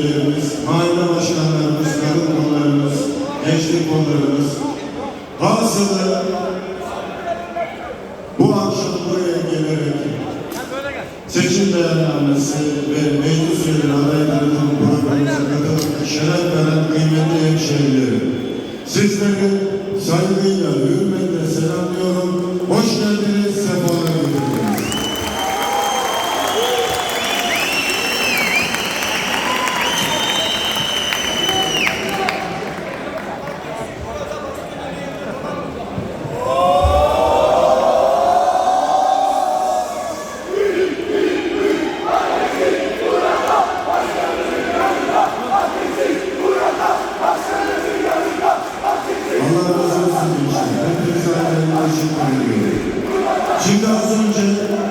müdürlerimiz, mahalle başkanlarımız, kadın kollarımız, gençlik kollarımız, bazıları bu akşam buraya gelerek seçim beyannamesi ve meclis üyeleri adaylarının programımıza katılıp şeref veren kıymetli hemşehrilerim. Sizleri saygıyla, hürmetle selamlıyorum. Hoş geldiniz, sefa Şimdi az önce